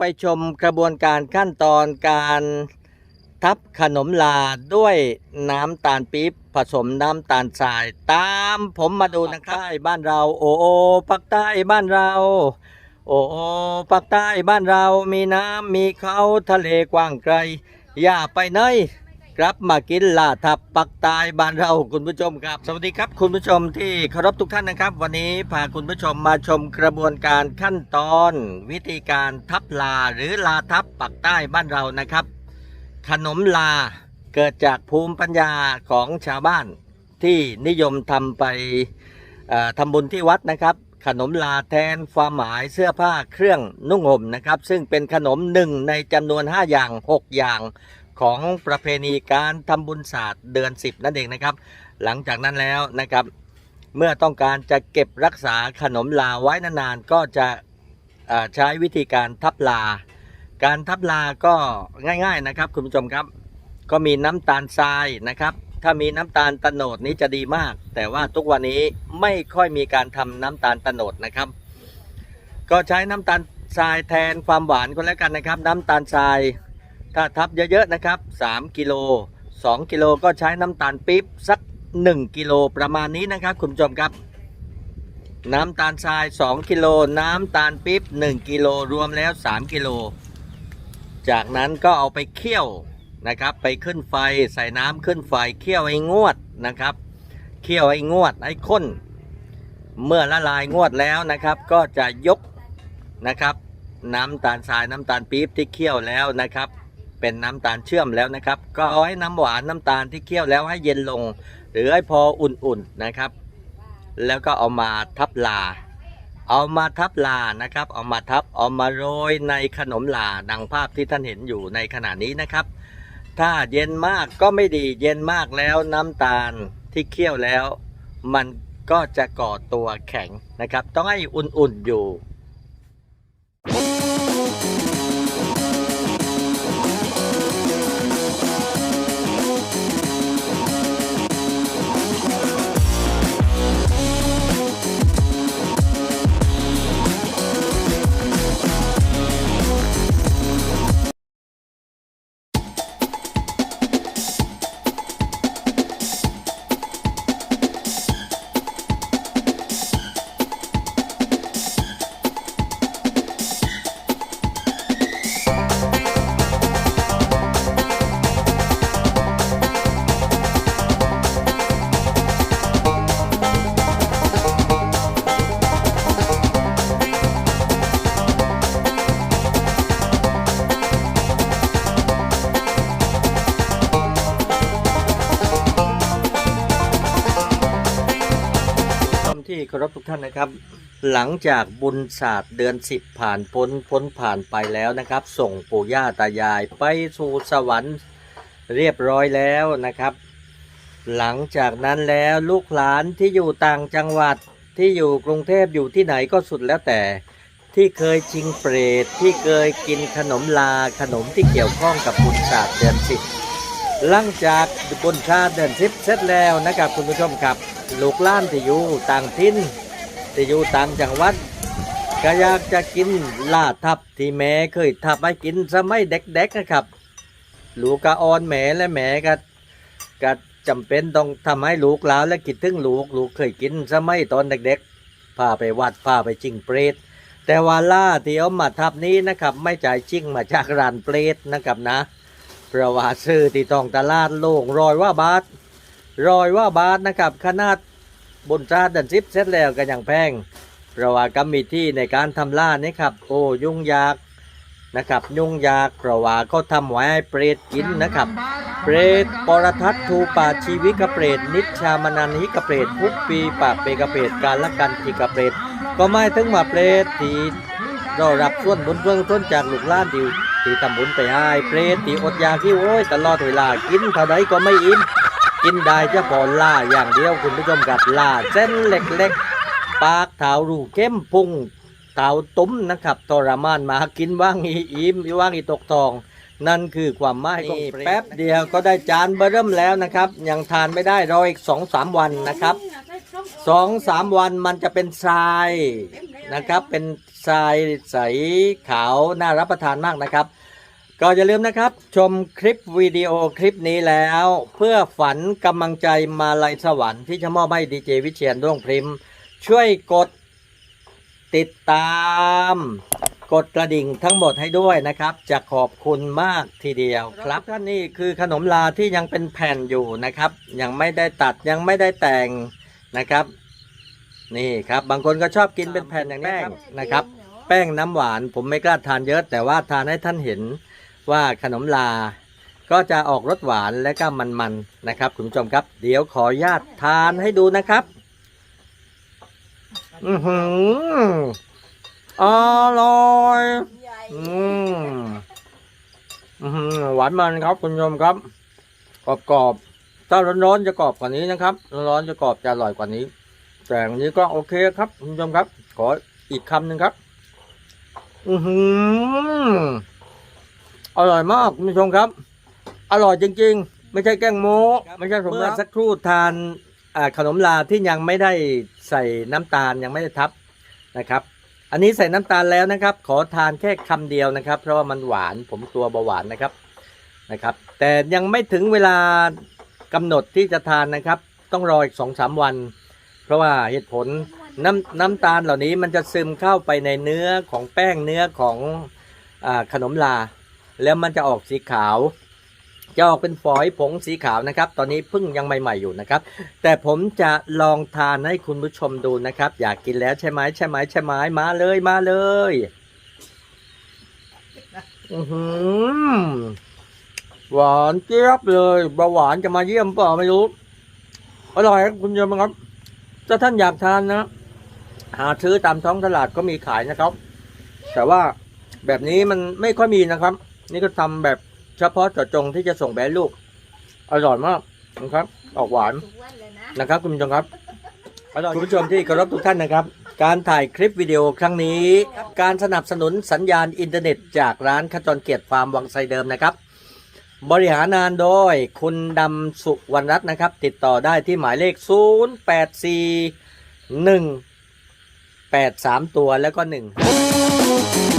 ไปชมกระบวนการขั้นตอนการทับขนมลาด้วยน้ำตาลปี๊บผสมน้ำตาลทราย ตามผมมาดูนะครับใต้บ้านเรา โอโอปักใต้บ้านเรา โอโอปักใต้บ้านเรามีน้ำมีเขาทะเลกว้างไกล อย่าไปไหน กลับมากินลาทับปักใต้บ้านเราคุณผู้ชมครับ สวัสดีครับคุณผู้ชมที่เคารพทุกท่านนะครับ วันนี้พาคุณผู้ชมมาชมกระบวนการขั้นตอน วิธีการทับลาหรือลาทับปักใต้บ้านเรานะครับ ขนมลาเกิดจากภูมิปัญญาของชาวบ้าน ที่นิยมทำไปเอ่อทำบุญที่วัดนะครับ ขนมลาแทนความหมายเสื้อผ้าเครื่องนุ่งห่มนะครับ ซึ่งเป็นขนมหนึ่งในจำนวน 5 อย่าง 6 อย่าง ของประเพณีการทำบุญศาสตร์เดือน 10 นั่นเองนะครับ หลังจากนั้นแล้วนะครับ เมื่อต้องการจะเก็บรักษาขนมลาไว้นานๆก็จะใช้วิธีการทับลา การทับลาก็ง่าย ๆนะครับ คุณผู้ชมครับ ก็มีน้ำตาลทรายนะครับ ถ้ามีน้ำตาลตะโนดนี้จะดีมาก แต่ว่าทุกวันนี้ไม่ค่อยมีการทำน้ำตาลตะโนดนะครับ ก็ใช้น้ำตาลทรายแทนความหวานก็แล้วกันนะครับ น้ำตาลทราย ถ้าทับเยอะๆนะครับ 3 กิโล 2 กิโลก็ใช้น้ำตาลปี๊บสัก 1 กิโลประมาณนี้นะครับ คุณผู้ชมครับ น้ำตาลทราย 2 กิโล น้ำตาลปี๊บ1 กิโลรวมแล้ว 3 กิโล จากนั้นก็เอาไปเคี่ยวนะครับ ไปขึ้นไฟใส่น้ำขึ้นไฟเคี่ยวให้งวดนะครับเคี่ยวให้งวดให้ข้น เมื่อละลายงวดแล้วนะครับ ก็จะยกนะครับ น้ำตาลทรายน้ำตาลปี๊บที่เคี่ยวแล้วนะครับ เป็นน้ำตาลเชื่อมแล้วนะครับ ก็เอาให้น้ำหวานน้ำตาลที่เคี่ยวแล้วให้เย็นลง หรือให้พออุ่นๆนะครับ แล้วก็เอามาทับลา เอามาทับลานะครับ เอามาทับเอามาโรยในขนมลาดังภาพที่ท่านเห็นอยู่ในขณะนี้นะครับ ถ้าเย็นมากก็ไม่ดีเย็นมากแล้วน้ำตาลที่เคี่ยวแล้ว มันก็จะก่อตัวแข็งนะครับ ต้องให้อุ่นๆอยู่ เคารพทุกท่านนะครับ หลังจากบุญศาสตร์เดือนสิบผ่านพ้นพ้นผ่านไปแล้วนะครับ ส่งปู่ย่าตายายไปสู่สวรรค์เรียบร้อยแล้วนะครับ หลังจากนั้นแล้วลูกหลานที่อยู่ต่างจังหวัดที่อยู่กรุงเทพอยู่ที่ไหนก็สุดแล้วแต่ที่เคยชิงเปรตที่เคยกินขนมลาขนมที่เกี่ยวข้องกับบุญศาสตร์เดือนสิบหลังจากบุญชาติเดินทิพเสร็จแล้วนะครับคุณผู้ชมครับ ลูกล้านที่อยู่ต่างถิ่นที่อยู่ต่างจังหวัด ก็อยากจะกินลาทับที่แม่เคยทับให้กินสมัยเด็กๆนะครับ ลูกก็อ่อนแม่และแม่ก็ก็จำเป็นต้องทำให้ลูกหลานและคิดถึงลูกลูกเคยกินสมัยตอนเด็กๆพาไปวัดพาไปจิงเปรตแต่ว่าล่าที่เอามาทับนี้นะครับ ไม่จ่ายจิ้งมาจากร้านเปรตนะครับนะเพราะว่าซื้อที่ตองตลาดโล่งรอยว่าบาทรอยว่าบาทนะครับขนาด บนจาดันซิปเสร็จแล้วก็ยังแพงเพราะว่ากรรมวิธีในการทำล่านี่ครับ โอ้ยุ่งยากนะครับ ยุ่งยากเพราะว่าเขาทำไว้ให้เปรตกินนะครับ เปรตปรทัตทูปาชีวิกเปรตนิชชามานันหิกเปรตพุกปีปากเปกเปรตการละกันทีกเปรตก็ไม่ถึงว่าเปรตทีเรารับส่วนบุญเบื้องต้นจากลูกล้านที่ที่ทำบุญไปให้เปรตทีอดยาที่โอ้ยตลอดเวลากินเท่าใดก็ไม่อิ่ม กินได้เฉพาะล่าอย่างเดียวคุณผู้ชมกับล่าเส้นเล็กๆ ปากเถารูเข้มพุงเถาตุ้มนะครับทรมานมากินว่างอีอิ่มว่างอีตกทอง นั่นคือความหมายนี่แป๊บเดียวก็ได้จานเบอร์เริ่มแล้วนะครับ ยังทานไม่ได้รออีกสองสามวันนะครับสองสามวันมันจะเป็นทรายนะครับ เป็นทรายใสขาวน่ารับประทานมากนะครับ ก็อย่าลืมนะครับ ชมคลิปวิดีโอคลิปนี้แล้ว เพื่อฝันกำลังใจมาลัยสวรรค์ที่จะมอบให้ดีเจวิเชียนดวงพริม ช่วยกดติดตาม กดกระดิ่งทั้งหมดให้ด้วยนะครับ จะขอบคุณมากทีเดียวครับท่านนี่คือขนมลาที่ยังเป็นแผ่นอยู่นะครับ ยังไม่ได้ตัดยังไม่ได้แต่งนะครับ นี่ครับบางคนก็ชอบกินเป็นแผ่นอย่างนี้นะครับ แป้งน้ำหวานผมไม่กล้าทานเยอะ แต่ว่าทานให้ท่านเห็น ว่าขนมลา ก็จะออกรสหวานและก็มันๆนะครับ คุณผู้ชมครับ เดี๋ยวขออนุญาตทานให้ดูนะครับ อือหืออร่อยอืมอื้อหือหวานมันครับคุณผู้ชมครับกรอบกรอบๆถ้าร้อนๆจะกรอบกว่านี้นะครับ ร้อนๆจะกรอบจะอร่อยกว่านี้ แต่อันนี้ก็โอเคครับคุณผู้ชมครับ ขออีกคำหนึ่งครับ อือหือ อร่อยมากคุณผู้ชมครับ อร่อยจริง ๆ ไม่ใช่แกล้งโม้ไม่ใช่สมมติสักครู่ทานอ่าขนมลาที่ยังไม่ได้ใส่น้ำตาลยังไม่ได้ทับนะครับ อันนี้ใส่น้ำตาลแล้วนะครับ ขอทานแค่คำเดียวนะครับ เพราะว่ามันหวานผมตัวเบาหวานนะครับนะครับ แต่ยังไม่ถึงเวลากำหนดที่จะทานนะครับ ต้องรออีกสองสามวัน เพราะว่าเหตุผลน้ำน้ำตาลเหล่านี้มันจะซึมเข้าไปในเนื้อของแป้งเนื้อของอาขนมลา แล้วมันจะออกสีขาว จะออกเป็นฝอยผงสีขาวนะครับ ตอนนี้พิ่งยังใหม่ ๆอยู่นะครับ แต่ผมจะลองทานให้คุณผู้ชมดูนะครับ อยากกินแล้วใช่ไหมใช่ไหมใช่ไหมมาเลยมาเลยอือหือหวานเจี๊ยบเลยเบาหวานจะมาเยี่ยมเปล่าไม่รู้อร่อยครับคุณผู้ชมครับ ถ้าท่านอยากทานนะหาซื้อตามท้องตลาดก็มีขายนะครับ แต่ว่าแบบนี้มันไม่ค่อยมีนะครับ นี่ก็ทำแบบเฉพาะเจาะจงที่จะส่งไปให้ลูก อร่อยมากนะครับ ออกหวานนะครับ คุณผู้ชมครับคุณผู้ชมที่เคารพทุกท่านนะครับ การถ่ายคลิปวิดีโอครั้งนี้ การสนับสนุนสัญญาณอินเทอร์เน็ต จากร้านขจรเกียรติฟาร์มวังไซเดิมนะครับ บริหารงานโดยคุณดำสุวรรณรัตน์นะครับ ติดต่อได้ที่หมายเลข 0 8 4 1 8 3 ตัวแล้วก็ 1